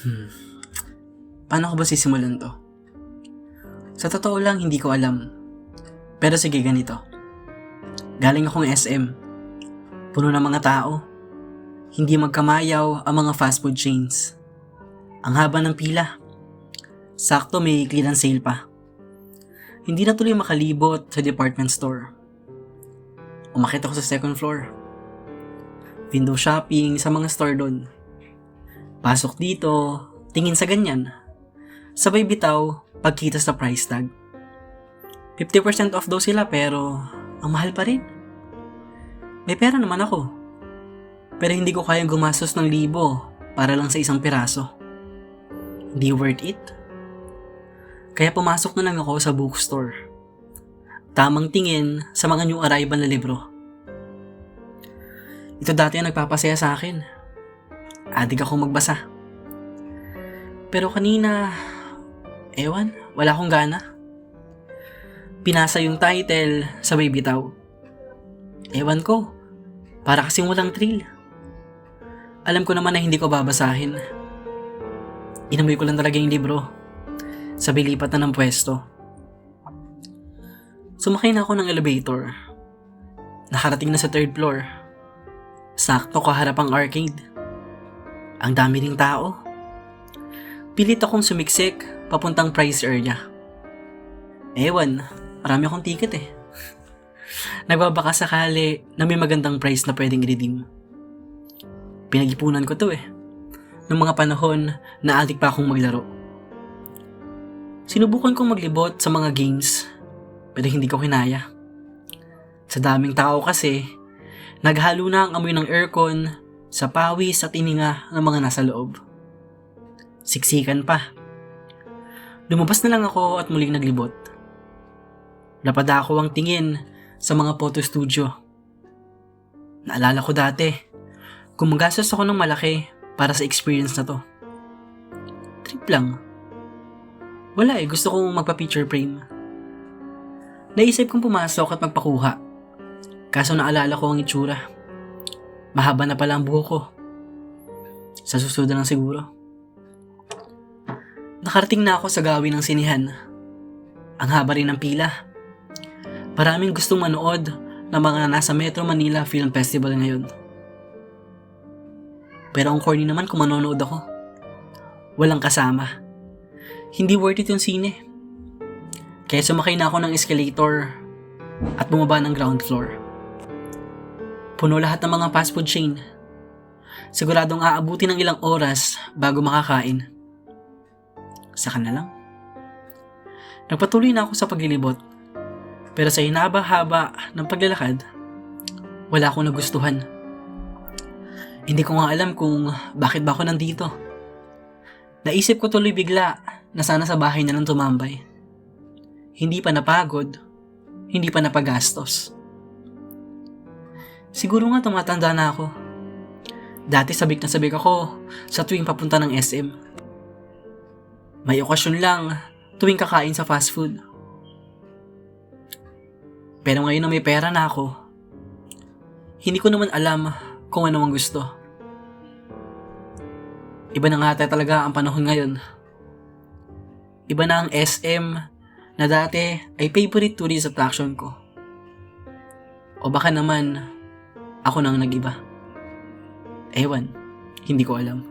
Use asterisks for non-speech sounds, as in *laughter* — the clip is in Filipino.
Hmm. Paano ko ba sisimulan to? Sa totoo lang, hindi ko alam. Pero sige, ganito. Galing akong SM. Puno ng mga tao. Hindi magkamayaw ang mga fast food chains. Ang haba ng pila. Sakto may clearance sale pa. Hindi na tuloy makalibot sa department store. Umakit ako sa second floor. Window shopping sa mga store doon. Pasok dito, tingin sa ganyan. Sabay bitaw, pagkita sa price tag. 50% off daw sila pero ang mahal pa rin. May pera naman ako. Pero hindi ko kayang gumastos ng libo para lang sa isang piraso. Hindi worth it. Kaya pumasok na lang ako sa bookstore. Tamang tingin sa mga new arrival na libro. Ito dati ang nagpapasaya sa akin. Adik ako magbasa. Pero kanina, ewan, wala akong gana. Pinasa yung title, sabay bitaw. Ewan ko, para kasing walang thrill. Alam ko naman na hindi ko babasahin. Inamoy ko lang talaga yung libro. Sabay lipat na ng pwesto. Sumakay na ako ng elevator. Nakarating na sa third floor. Sakto kaharap ang arcade. Ang dami ring tao. Pilit akong sumiksik papuntang prize area. Ewan, marami akong ticket eh. *laughs* Nagbabaka sakali na may magandang price na pwedeng i-redeem. Pinag-ipunan ko to eh. Noong mga panahon na adik pa akong maglaro. Sinubukan kong maglibot sa mga games pero hindi ko kinaya. Sa daming tao kasi, naghalo na ang amoy ng aircon sa pawis at ininga ng mga nasa loob. Siksikan pa. Lumabas na lang ako at muling naglibot. Napada ako ang tingin sa mga photo studio. Naalala ko dati, gumagastos ako ng malaki para sa experience na to. Trip lang. Wala eh, gusto kong magpa-picture frame. Naisip kong pumasok at magpakuha. Kaso naalala ko ang itsura. Mahaba na pala ang buhok ko. Sa susunod lang siguro. Nakarating na ako sa gawin ng sinihan. Ang haba rin ng pila. Maraming gustong manood ng mga nasa Metro Manila Film Festival ngayon. Pero ang corny naman kung manonood ako. Walang kasama. Hindi worth it yung sine. Kaya sumakay na ako ng escalator at bumaba ng ground floor. Puno lahat ng mga fast food chain. Siguradong aabuti ng ilang oras bago makakain. Saka na lang. Nagpatuloy na ako sa paglilibot. Pero sa hinaba-haba ng paglalakad, wala akong nagustuhan. Hindi ko nga alam kung bakit ba ako nandito. Naisip ko tuloy bigla na sana sa bahay na lang tumambay. Hindi pa napagod, hindi pa napagastos. Siguro nga tumatanda na ako. Dati sabik na sabik ako sa tuwing papunta ng SM. May okasyon lang tuwing kakain sa fast food. Pero ngayon na may pera na ako, hindi ko naman alam kung ano ang gusto. Iba na nga talaga ang panahon ngayon. Iba na ang SM na dati ay favorite tourist attraction ko. O baka naman, ako nang nag-iba. Ewan, hindi ko alam.